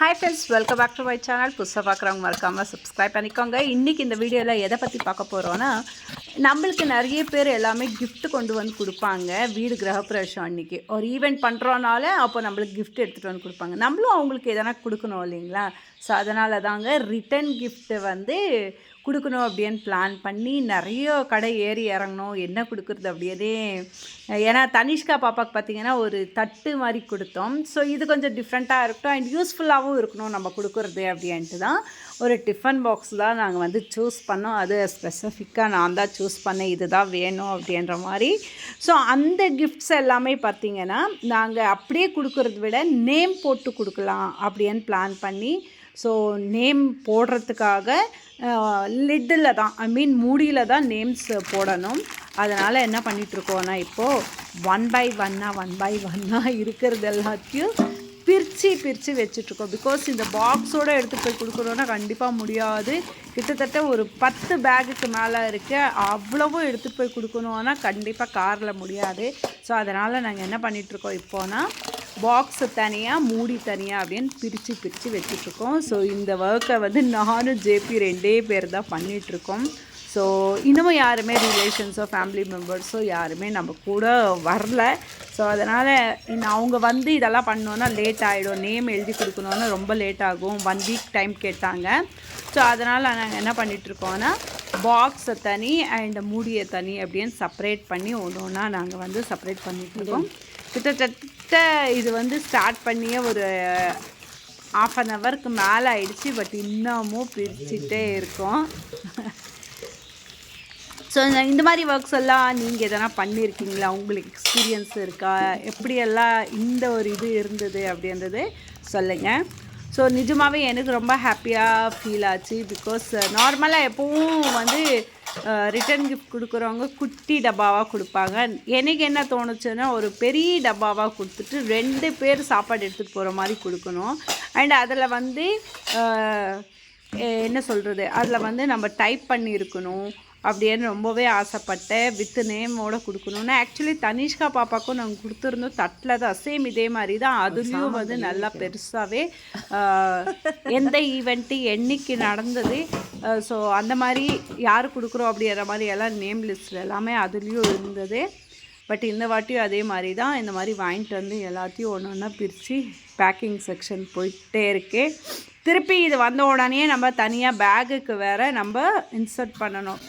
Hi friends welcome back to my channel புதுசாக பார்க்குறவங்க மறக்காமல் சப்ஸ்கிரைப் பண்ணிக்கோங்க. இன்றைக்கி இந்த வீடியோவில் எதை பற்றி பார்க்க போகிறோன்னா நம்மளுக்கு நிறைய பேர் எல்லாமே கிஃப்ட் கொண்டு வந்து கொடுப்பாங்க. வீடு கிரகப்பிரவேசம் அன்றைக்கி ஒரு ஈவெண்ட் பண்ணுறோனால அப்போ நம்மளுக்கு கிஃப்ட் எடுத்துகிட்டு வந்து கொடுப்பாங்க. நம்மளும் அவங்களுக்கு எதனா கொடுக்கணும் இல்லைங்களா? ஸோ அதனால தாங்க ரிட்டன் கிஃப்ட்டு வந்து கொடுக்கணும் அப்படின்னு பிளான் பண்ணி நிறைய கடை ஏறி இறங்கணும். என்ன கொடுக்குறது அப்படியே ஏன்னா தனிஷ்கா பாப்பாக்கு பார்த்தீங்கன்னா ஒரு தட்டு மாதிரி கொடுத்தோம். ஸோ இது கொஞ்சம் டிஃப்ரெண்ட்டாக இருக்கட்டும். அண்ட் யூஸ்ஃபுல்லாகவும் இருக்கணும் நம்ம கொடுக்குறது அப்படின்ட்டு தான் ஒரு டிஃபன் பாக்ஸ் தான் நாங்கள் வந்து சூஸ் பண்ணோம். அது ஸ்பெசிஃபிக்காக நான் தான் சூஸ் பண்ணேன். இதுதான் வேணும் அப்படின்ற மாதிரி. ஸோ அந்த கிஃப்ட்ஸ் எல்லாமே பார்த்திங்கன்னா நாங்கள் அப்படியே கொடுக்கறத விட நேம் போட்டு கொடுக்கலாம் அப்படின்னு பிளான் பண்ணி ஸோ நேம் போடுறதுக்காக லிட்டில் தான் ஐ மீன் மூடியில் தான் நேம்ஸ் போடணும். அதனால் என்ன பண்ணிகிட்ருக்கோன்னா இப்போது ஒன் பை ஒன்னாக ஒன் பை ஒன்னாக இருக்கிறது எல்லாத்தையும் பிரித்து பிரித்து வச்சுட்ருக்கோம் பிகாஸ் இந்த பாக்ஸோடு எடுத்துகிட்டு போய் கொடுக்கணுன்னா கண்டிப்பாக முடியாது. கிட்டத்தட்ட ஒரு பத்து பேகுக்கு மேலே இருக்க அவ்வளவும் எடுத்துகிட்டு போய் கொடுக்கணுன்னா கண்டிப்பாக காரில் முடியாது. ஸோ அதனால் நாங்கள் என்ன பண்ணிகிட்ருக்கோம் இப்போனா பாக்ஸு தனியாக மூடி தனியாக அப்படின்னு பிரித்து பிரித்து வச்சுட்ருக்கோம் ஸோ இந்த ஒர்க்கை வந்து நானும் ஜேபி ரெண்டே பேர் தான் பண்ணிகிட்ருக்கோம் ஸோ இன்னமும் யாருமே ரிலேஷன்ஸோ ஃபேமிலி மெம்பர்ஸோ யாருமே நம்ம கூட வரல. ஸோ அதனால் இன்னும் அவங்க வந்து இதெல்லாம் பண்ணோன்னா லேட் ஆகிடும் நேம் எழுதி கொடுக்கணுன்னா ரொம்ப லேட் ஆகும். ஒன் வீக் டைம் கேட்டாங்க. ஸோ அதனால் நாங்கள் என்ன பண்ணிகிட்ருக்கோன்னா பாக்ஸை தனி அண்ட் மூடியை தனி அப்படின்னு செப்பரேட் பண்ணி ஒன்று ஒன்றா நாங்கள் வந்து செப்பரேட் பண்ணிகிட்ருக்கோம் கிட்டத்தட்ட இது வந்து ஸ்டார்ட் பண்ணியே ஒரு ஆஃப் அன் ஹவருக்கு மேலே ஆயிடுச்சு பட் இன்னமும் பிரிச்சுட்டே இருக்கோம். ஸோ இந்த மாதிரி ஒர்க்ஸ் எல்லாம் நீங்கள் எதனா பண்ணியிருக்கீங்களா உங்களுக்கு எக்ஸ்பீரியன்ஸ் இருக்கா? எப்படியெல்லாம் இந்த ஒரு இது இருந்தது அப்படின்றது சொல்லுங்கள் ஸோ நிஜமாகவே எனக்கு ரொம்ப ஹாப்பியாக ஃபீல் ஆச்சு பிகாஸ் நார்மலாக எப்போவும் வந்து ரிட்டர்ன் கிஃப்ட் கொடுக்குறவங்க குட்டி டப்பாவாக கொடுப்பாங்க. எனக்கு என்ன தோணுச்சுன்னா ஒரு பெரிய டப்பாவாக கொடுத்துட்டு ரெண்டு பேர் சாப்பாடு எடுத்துகிட்டு போகிற மாதிரி கொடுக்கணும். அண்ட் அதில் வந்து என்ன சொல்கிறது அதில் வந்து நம்ம டைப் பண்ணியிருக்கணும். அப்படின்னு ரொம்பவே ஆசைப்பட்டேன் வித் நேமோட கொடுக்கணும்னு ஆக்சுவலி தனிஷ்கா பாப்பாக்கும் நாங்கள் கொடுத்துருந்தோம். தட்டில் தான் சேம் இதே மாதிரி தான். அதுலேயும் வந்து நல்லா பெருசாகவே எந்த ஈவெண்ட்டு என்னைக்கு நடந்தது ஸோ அந்த மாதிரி யார் கொடுக்குறோம் அப்படிங்கிற மாதிரி எல்லாம் நேம் லிஸ்ட்டில் எல்லாமே அதுலேயும் இருந்தது. பட் இந்த வாட்டியும் அதே மாதிரி தான். இந்த மாதிரி வாங்கிட்டு வந்து எல்லாத்தையும் ஒன்று ஒன்றா பிரித்து பேக்கிங் செக்ஷன் போயிட்டே இருக்கேன் திருப்பி இது வந்த உடனே நம்ம தனியாக பேகுக்கு வேறு நம்ம இன்சர்ட் பண்ணணும்.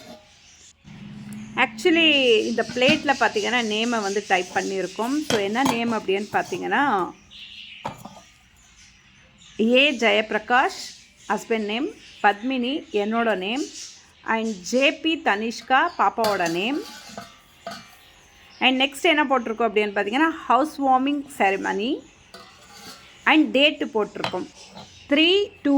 ஆக்சுவலி இந்த பிளேட்டில் பார்த்தீங்கன்னா நேமை வந்து டைப் பண்ணியிருக்கோம். ஸோ என்ன நேம் அப்படின்னு பார்த்தீங்கன்னா A Jayaprakash husband name Padmini என்னோட நேம் அண்ட் ஜேபி தனிஷ்கா பாப்பாவோட நேம் அண்ட் நெக்ஸ்ட் என்ன போட்டிருக்கோம் அப்படின்னு பார்த்தீங்கன்னா house warming ceremony and date போட்டிருக்கோம். Three two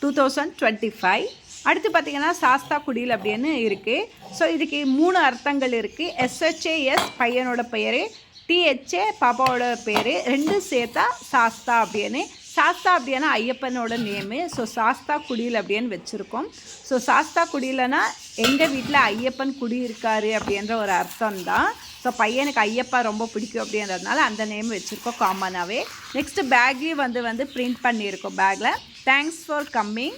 two thousand twenty five அடுத்து பார்த்தீங்கன்னா சாஸ்தா குடியில் அப்படின்னு இருக்குது ஸோ இதுக்கு மூணு அர்த்தங்கள் இருக்குது எஸ்ஹெச்ஏஎஸ் பையனோட பெயர் டிஹெச்ஏ பாப்பாவோட பேர் ரெண்டும் சேர்த்தா சாஸ்தா அப்படின்னு சாஸ்தா அப்படின்னா ஐயப்பனோட நேமு ஸோ சாஸ்தா குடியில் அப்படின்னு வச்சுருக்கோம். ஸோ சாஸ்தா குடியிலனா எங்கள் வீட்டில் ஐயப்பன் குடி இருக்காரு அப்படின்ற ஒரு அர்த்தம் தான். ஸோ பையனுக்கு ஐயப்பா ரொம்ப பிடிக்கும் அப்படின்றதுனால அந்த நேம் வச்சுருக்கோம் காமனாகவே நெக்ஸ்ட்டு பேக்லேயும் வந்து வந்து பிரிண்ட் பண்ணியிருக்கோம் பேக்கில் தேங்க்ஸ் ஃபார் கம்மிங்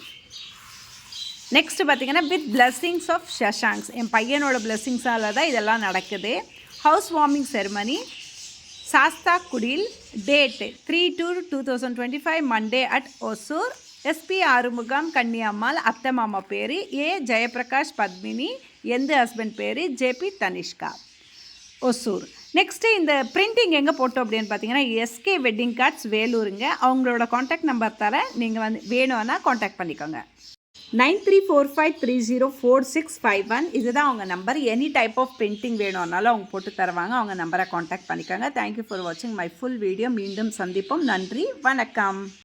நெக்ஸ்ட் பார்த்திங்கன்னா வித் பிளஸ்ஸிங்ஸ் ஆஃப் ஷஷாங்ஸ் என் பையனோட பிளஸ்ஸிங்ஸால் தான் இதெல்லாம் நடக்குது. ஹவுஸ் வார்மிங் செரமனி சாஸ்தா குடில் date three two two thousand twenty five Monday at Hosur. SP Arumugam Kanniyammal அத்தை மாமா பேர். ஏ ஜெயபிரகாஷ் பத்மினி. எந்த ஹஸ்பண்ட் பேர்? ஜேபி தனிஷ்கா. ஒசூர். நெக்ஸ்ட்டு இந்த பிரிண்டிங் எங்கே போட்டோம் அப்படின்னு பார்த்தீங்கன்னா எஸ்கே வெட்டிங் கார்ட்ஸ் வேலூருங்க. அவங்களோட காண்டாக்ட் நம்பர் தர நீங்கள் வந்து வேணும்னா காண்டாக்ட் பண்ணிக்கோங்க. Nine three four five three zero four six five one. இதுதான் அவங்க number any type of painting வேணும்னாலும் அவங்க போட்டு தருவாங்க. அவங்க நம்பரை காண்டாக்ட் பண்ணிக்கோங்க. தேங்க்யூ ஃபார் வாட்சிங் மை ஃபுல் வீடியோ மீண்டும் சந்திப்போம். நன்றி. வணக்கம்.